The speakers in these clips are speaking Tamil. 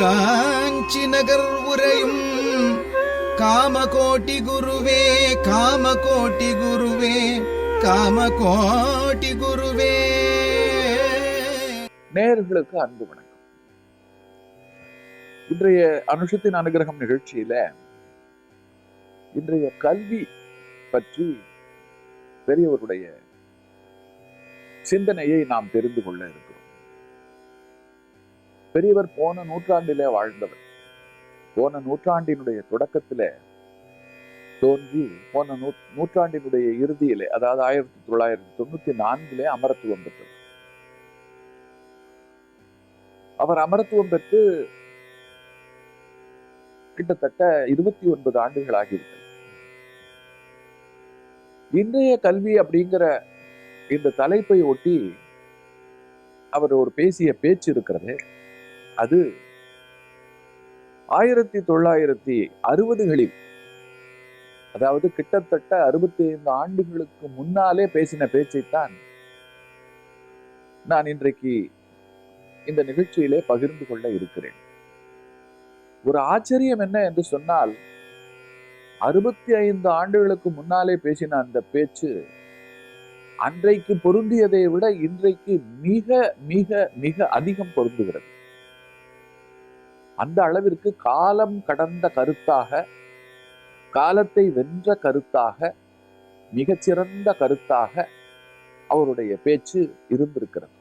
காஞ்சி நகர் உரையும் காமகோட்டி குருவே காமகோட்டி குருவே காமகோட்டி குருவே. நேர்களுக்கு அன்பு வணக்கம். இன்றைய அனுஷத்தின் அனுகிரகம் நிகழ்ச்சியில இன்றைய கல்வி பற்றி பெரியவருடைய சிந்தனையை நாம் தெரிந்து கொள்ள இருக்கும் பெரியவர் போன நூற்றாண்டிலே வாழ்ந்தவர். போன நூற்றாண்டினுடைய தொடக்கத்திலே தோன்றி போன நூ நூற்றாண்டினுடைய இறுதியிலே அதாவது ஆயிரத்தி தொள்ளாயிரத்தி தொண்ணூத்தி நான்கிலே அமரத்துவம் பெற்றவர் அவர் அமரத்துவம் பெற்று கிட்டத்தட்ட இருபத்தி ஒன்பது ஆண்டுகள் ஆகிவிட்டது. இன்றைய கல்வி அப்படிங்கிற இந்த தலைப்பை ஒட்டி அவர் ஒரு பேசிய பேச்சு இருக்கிறது. அது ஆயிரத்தி தொள்ளாயிரத்தி அறுபதுகளில் அதாவது கிட்டத்தட்ட அறுபத்தி ஐந்து ஆண்டுகளுக்கு முன்னாலே பேசின பேச்சைத்தான் நான் இன்றைக்கு இந்த நிகழ்ச்சியிலே பகிர்ந்து கொள்ள இருக்கிறேன். ஒரு ஆச்சரியம் என்ன என்று சொன்னால் அறுபத்தி ஐந்து ஆண்டுகளுக்கு முன்னாலே பேசின அந்த பேச்சு அன்றைக்கு பொருந்தியதை விட இன்றைக்கு மிக மிக மிக அதிகம் பொருந்துகிறது. அந்த அளவிற்கு காலம் கடந்த கருத்தாக காலத்தை வென்ற கருத்தாக மிகச்சிறந்த கருத்தாக அவருடைய பேச்சு இருந்திருக்கிறது.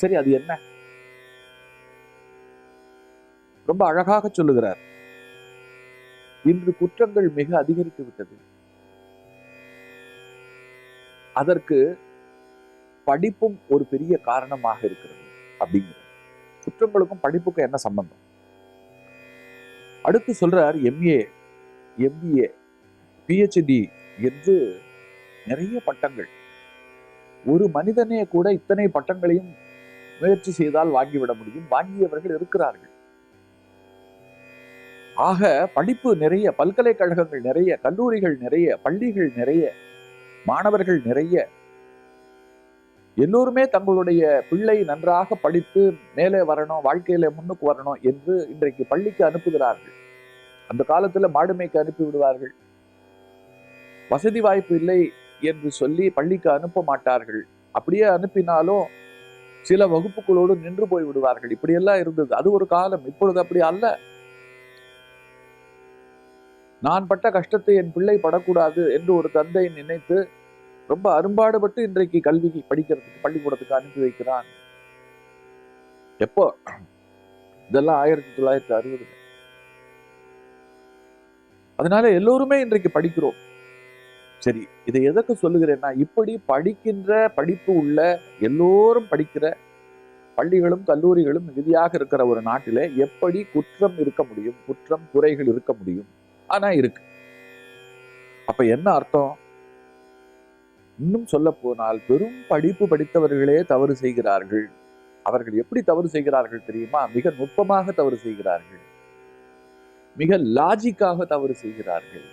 சரி அது என்ன? ரொம்ப அழகாக சொல்லுகிறார். இன்று குற்றங்கள் மிக அதிகரித்து விட்டது. அதற்கு படிப்பும் ஒரு பெரிய காரணமாக இருக்கிறது அப்படிங்கிறது. குற்றங்களுக்கும் படிப்புக்கும் என்ன சம்பந்தம்? அடுத்து சொல்றார் எம்ஏ எம்பிஏ பிஹெச்டி என்று நிறைய பட்டங்கள். ஒரு மனிதனே கூட இத்தனை பட்டங்களையும் முயற்சி செய்தால் வாங்கிவிட முடியும். வாங்கியவர்கள் இருக்கிறார்கள். ஆக படிப்பு நிறைய பல்கலைக்கழகங்கள் நிறைய கல்லூரிகள் நிறைய பள்ளிகள் நிறைய மாணவர்கள் நிறைய எல்லோருமே தங்களுடைய பிள்ளை நன்றாக படித்து மேலே வரணும் வாழ்க்கையில முன்னுக்கு வரணும் என்று இன்றைக்கு பள்ளிக்கு அனுப்புகிறார்கள். அந்த காலத்துல மாடுமைக்கு அனுப்பி விடுவார்கள். வசதி வாய்ப்பு இல்லை என்று சொல்லி பள்ளிக்கு அனுப்ப மாட்டார்கள். அப்படியே அனுப்பினாலும் சில வகுப்புகளோடு நின்று போய் விடுவார்கள். இப்படியெல்லாம் இருந்தது. அது ஒரு காலம். இப்பொழுது அப்படி அல்ல. நான் பட்ட கஷ்டத்தை என் பிள்ளை படக்கூடாது என்று ஒரு தந்தை நினைத்து ரொம்ப அரும்பாடுபட்டு இன்றைக்கு கல்வி படிக்கிறதுக்கு பள்ளிக்கூடத்துக்கு அனுப்பி வைக்கிறான். எப்போ? இதெல்லாம் ஆயிரத்தி தொள்ளாயிரத்தி அறுபது அதனால எல்லோருமே இன்றைக்கு படிக்கிறோம். சரி இதை எதற்கு சொல்லுகிறேன்னா இப்படி படிக்கின்ற படிப்பு உள்ள எல்லோரும் படிக்கிற பள்ளிகளும் கல்லூரிகளும் மிகுதியாக இருக்கிற ஒரு நாட்டில எப்படி குற்றம் இருக்க முடியும் குற்றம் குறைகள் இருக்க முடியும்? ஆனா இருக்கு. அப்ப என்ன அர்த்தம்? இன்னும் சொல்ல போனால் பெரும் படிப்பு படித்தவர்களே தவறு செய்கிறார்கள். அவர்கள் எப்படி தவறு செய்கிறார்கள் தெரியுமா? மிக நுட்பமாக தவறு செய்கிறார்கள். மிக லாஜிக்காக தவறு செய்கிறார்கள்.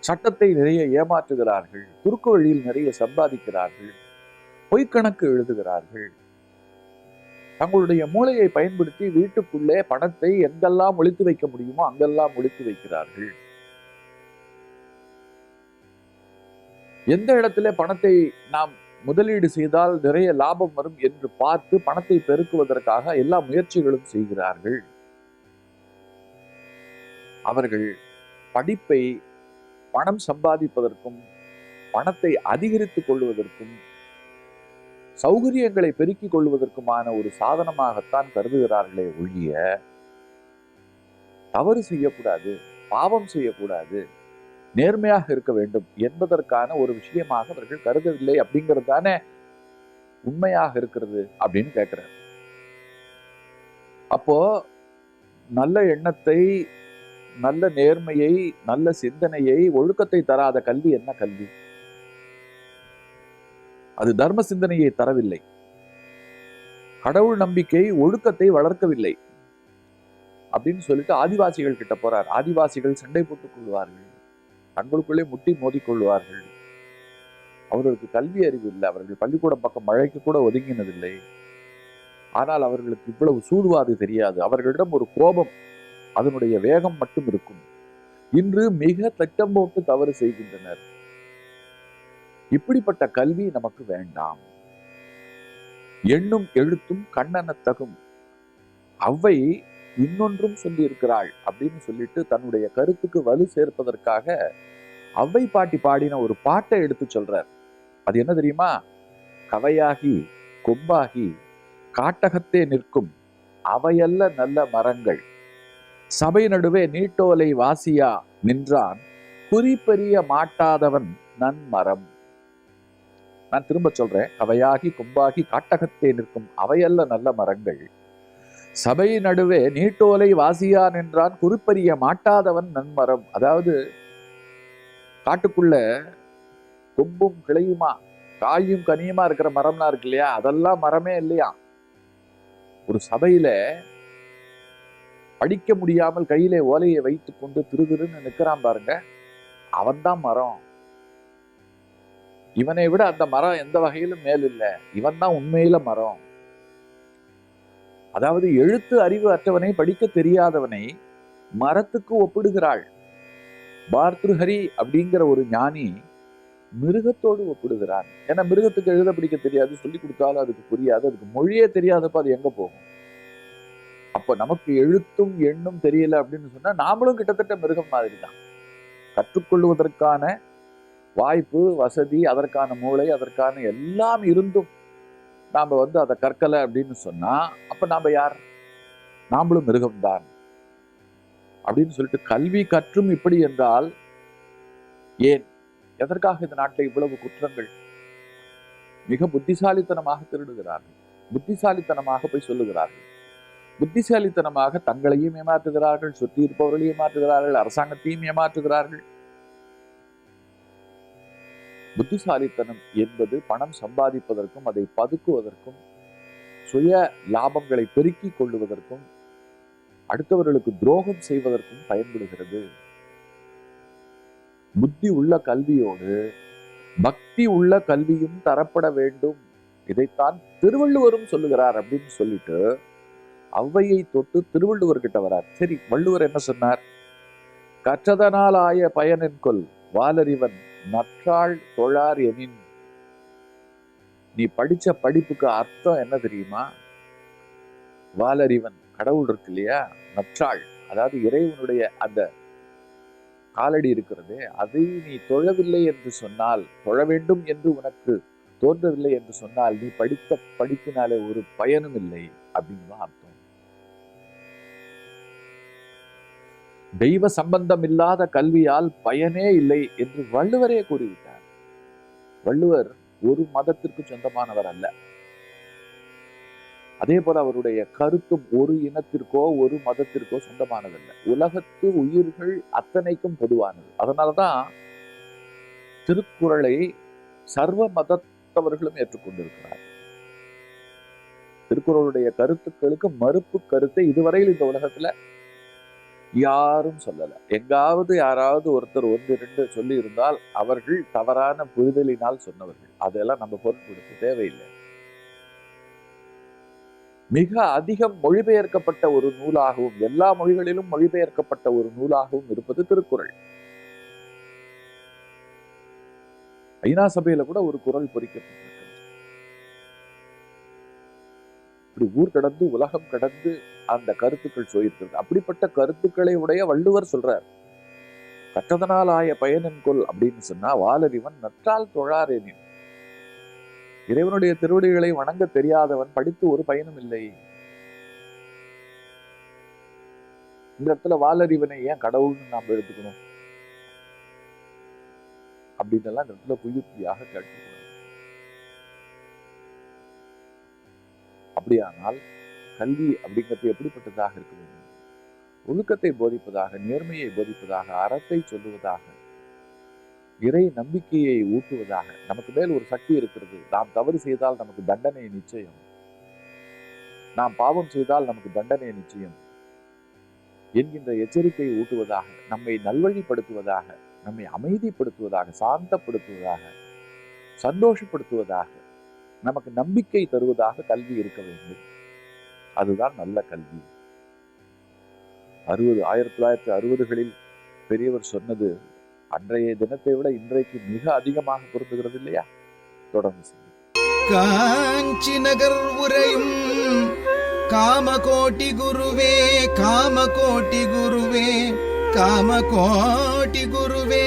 சட்டத்தை நிறைய ஏமாற்றுகிறார்கள். குறுக்கு வழியில் நிறைய சம்பாதிக்கிறார்கள். பொய்க்கணக்கு எழுதுகிறார்கள். தங்களுடைய மூளையை பயன்படுத்தி வீட்டுக்குள்ளே பணத்தை எங்கெல்லாம் ஒழித்து வைக்க முடியுமோ அங்கெல்லாம் ஒழித்து வைக்கிறார்கள். எந்த இடத்துல பணத்தை நாம் முதலீடு செய்தால் நிறைய லாபம் வரும் என்று பார்த்து பணத்தை பெருக்குவதற்காக எல்லா முயற்சிகளும் செய்கிறார்கள். அவர்கள் படிப்பை பணம் சம்பாதிப்பதற்கும் பணத்தை அதிகரித்துக் கொள்வதற்கும் சௌகரியங்களை பெருக்கிக் கொள்வதற்குமான ஒரு சாதனமாகத்தான் கருதுகிறார்களே ஒழிய தவறு செய்யக்கூடாது பாவம் செய்யக்கூடாது. நேர்மையாக இருக்க வேண்டும் என்பதற்கான ஒரு விஷயமாக அவர்கள் கருதவில்லை அப்படிங்கிறது தானே உண்மையாக இருக்கிறது அப்படின்னு கேட்கிறார். அப்போ நல்ல எண்ணத்தை நல்ல நேர்மையை நல்ல சிந்தனையை ஒழுக்கத்தை தராத கல்வி என்ன கல்வி? அது தர்ம சிந்தனையை தரவில்லை. கடவுள் நம்பிக்கை ஒழுக்கத்தை வளர்க்கவில்லை அப்படின்னு சொல்லிட்டு ஆதிவாசிகள் கிட்ட போறார். ஆதிவாசிகள் சண்டை போட்டுக் கொள்வார்கள். தங்களுக்குள்ளே முட்டி மோதிக் கொள்வார்கள் அவர்களுக்கு கல்வி அறிவு இல்லை. அவர்கள் பள்ளிக்கூடம் பக்கம் மழைக்கு கூட ஒதுங்கினதில்லை. ஆனால் அவர்களுக்கு இவ்வளவு சூதுவாது தெரியாது. அவர்களிடம் ஒரு கோபம் அதனுடைய வேகம் மட்டும் இருக்கும். இன்று மிக திட்டம் போட்டு தவறு செய்கின்றனர். இப்படிப்பட்ட கல்வி நமக்கு வேண்டாம். எண்ணும் எழுத்தும் கண்ணனத்தகும். அவ்வை இன்னொன்றும் சொல்லியிருக்கிறாள் அப்படின்னு சொல்லிட்டு தன்னுடைய கருத்துக்கு வலு சேர்ப்பதற்காக அவ்வை பாட்டி பாடின ஒரு பாட்டை எடுத்து சொல்றார். அது என்ன தெரியுமா? கவையாகி கொம்பாகி காட்டகத்தே நிற்கும் அவையல்ல நல்ல மரங்கள். சபை நடுவே நீட்டோலை வாசியா நின்றான் குறிப்பெரிய மாட்டாதவன் நன்மரம் நான் திரும்ப சொல்றேன். அவையாகி கொம்பாகி காட்டகத்தே நிற்கும் அவையல்ல நல்ல மரங்கள். சபை நடுவே நீட்டோலை வாசியா நின்றான் குறிப்பறிய மாட்டாதவன் நன்மரம். அதாவது காட்டுக்குள்ள கொம்பும் கிளையுமா காயும் கனியுமா இருக்கிற மரம்லாம் இருக்கு இல்லையா? அதெல்லாம் மரமே இல்லையா? ஒரு சபையில படிக்க முடியாமல் கையிலே ஓலையை வைத்துக் கொண்டு திருதிருன்னு நிக்கிறான் பாருங்க. அவன்தான் மரம். இவனை விட அந்த மரம் எந்த வகையிலும் மேல் இல்லை. இவன் தான் உண்மையில மரம். அதாவது எழுத்து அறிவு அற்றவனை படிக்க தெரியாதவனை மரத்துக்கு ஒப்பிடுகிறாள். பார்த்ருஹரி அப்படிங்கிற ஒரு ஞானி மிருகத்தோடு ஒப்பிடுகிறான். ஏன்னா மிருகத்துக்கு எழுத படிக்க தெரியாது சொல்லி கொடுத்தாலும் அதுக்கு புரியாது அதுக்கு மொழியே தெரியாதப்ப அது எங்க போகும்? அப்ப நமக்கு எழுத்தும் எண்ணும் தெரியல அப்படின்னு சொன்னா நாமளும் கிட்டத்தட்ட மிருகம் மாதிரி தான் கற்றுக்கொள்வதற்கான வாய்ப்பு வசதி அதற்கான மூளை அதற்கான எல்லாம் இருந்தும் நாம் வந்து அதை கற்கலை அப்படின்னு சொன்னால் அப்போ நாம் யார்? நாம்ளும் மிருகம்தான் அப்படின்னு சொல்லிட்டு கல்வி கற்றும் இப்படி என்றால் ஏன்? எதற்காக இந்த நாட்டில் இவ்வளவு குற்றங்கள்? மிக புத்திசாலித்தனமாக திருடுகிறார்கள். புத்திசாலித்தனமாக போய் சொல்லுகிறார்கள். புத்திசாலித்தனமாக தங்களையும் ஏமாற்றுகிறார்கள் சுற்றி இருப்பவர்களையும் ஏமாற்றுகிறார்கள் அரசாங்கத்தையும் ஏமாற்றுகிறார்கள். புத்திசாலித்தனம் என்பது பணம் சம்பாதிப்பதற்கும் அதை பதுக்குவதற்கும் சுய லாபங்களை பெருக்கிக் கொள்ளுவதற்கும் அடுத்தவர்களுக்கு துரோகம் செய்வதற்கும் பயன்படுகிறது. புத்தி உள்ள கல்வியோடு பக்தி உள்ள கல்வியும் தரப்பட வேண்டும். இதைத்தான் திருவள்ளுவரும் சொல்லுகிறார் அப்படின்னு சொல்லிட்டு அவ்வையை தொட்டு திருவள்ளுவர் கிட்ட வரார். சரி வள்ளுவர் என்ன சொன்னார்? கற்றதனால் ஆய பயனின் கொள் வாலறிவன் நற்றாள் தொழார் எனின் நீ படிச்ச படிப்புக்கு அர்த்தம் என்ன தெரியுமா? வாலறிவன் கடவுள் இருக்கு இல்லையா? நற்றாள். அதாவது இறைவனுடைய அந்த காலடி இருக்கிறது. அதை நீ தொழவில்லை என்று சொன்னால் தொழ வேண்டும் என்று உனக்கு தோன்றவில்லை என்று சொன்னால் நீ படித்த படிப்பினாலே ஒரு பயனும் இல்லை. அப்படின்னு அர்த்தம். தெய்வ சம்பந்தம் இல்லாத கல்வியால் பயனே இல்லை என்று வள்ளுவரே கூறிவிட்டார். வள்ளுவர் ஒரு மதத்திற்கு சொந்தமானவர் அல்ல. அதே போல அவருடைய கருத்தும் ஒரு இனத்திற்கோ ஒரு மதத்திற்கோ சொந்தமானதல்ல. உலகத்து உயிர்கள் அத்தனைக்கும் பொதுவானது. அதனாலதான் திருக்குறளை சர்வ மதத்தவர்களும் ஏற்றுக்கொண்டிருக்கிறார். திருக்குறளுடைய கருத்துக்களுக்கு மறுப்பு கருத்தை இதுவரையில் இந்த உலகத்துல யாரும் சொல்லல. எங்காவது யாராவது ஒருத்தர் ஒன்று ரெண்டு சொல்லி இருந்தால் அவர்கள் தவறான புரிதலினால் சொன்னவர்கள். அதெல்லாம் நம்ம பொருட்படுத்த தேவையில்லை. மிக அதிகம் மொழிபெயர்க்கப்பட்ட ஒரு நூலாகவும் எல்லா மொழிகளிலும் மொழிபெயர்க்கப்பட்ட ஒரு நூலாகவும் இருப்பது திருக்குறள். ஐநா சபையில கூட ஒரு குரல் பொறிக்கப்பட்டிருக்கு. இப்படி ஊர் கடந்து உலகம் கடந்து அந்த கருத்துக்கள் சொல்லியிருக்கிறது. அப்படிப்பட்ட கருத்துக்களை உடைய வள்ளுவர் சொல்றார். கற்றதனால் ஆய பயனின் கொல் அப்படின்னு சொன்னா வாலறிவன் நற்றால் தொழாரேனின் இறைவனுடைய திருவடிகளை வணங்க தெரியாதவன் படித்து ஒரு பயனும் இல்லை. இந்த இடத்துல வாலறிவனை ஏன் கடவுள்னு நாம் எடுத்துக்கணும்? அப்படின்னு எல்லாம் இந்த இடத்துல குயுக்தியாக கேட்டுக்கணும் அப்படியானால் கல்வி அப்படிங்கிறது எப்படிப்பட்டதாக இருக்க வேண்டும்? ஒழுக்கத்தை போதிப்பதாக நேர்மையை போதிப்பதாக அறத்தை சொல்லுவதாக இறை நம்பிக்கையை ஊட்டுவதாக நமக்கு மேல் ஒரு சக்தி இருக்கிறது. நாம் தவறு செய்தால் நமக்கு தண்டனை நிச்சயம். நாம் பாவம் செய்தால் நமக்கு தண்டனை நிச்சயம். என்கின்ற எச்சரிக்கையை ஊட்டுவதாக நம்மை நல்வழிப்படுத்துவதாக நம்மை அமைதிப்படுத்துவதாக சாந்தப்படுத்துவதாக சந்தோஷப்படுத்துவதாக நமக்கு நம்பிக்கை தருவதாக கல்வி இருக்க வேண்டும். அதுதான் நல்ல கல்வி. அறுபது ஆயிரத்தி தொள்ளாயிரத்தி அறுபதுகளில் பெரியவர் சொன்னது அன்றைய தினத்தை விட இன்றைக்கு மிக அதிகமாக பொருந்துகிறது இல்லையா? தொடர்ந்து காஞ்சி நகர் உரையும் காமகோட்டி குருவே காமகோட்டி குருவே காமகோட்டி குருவே.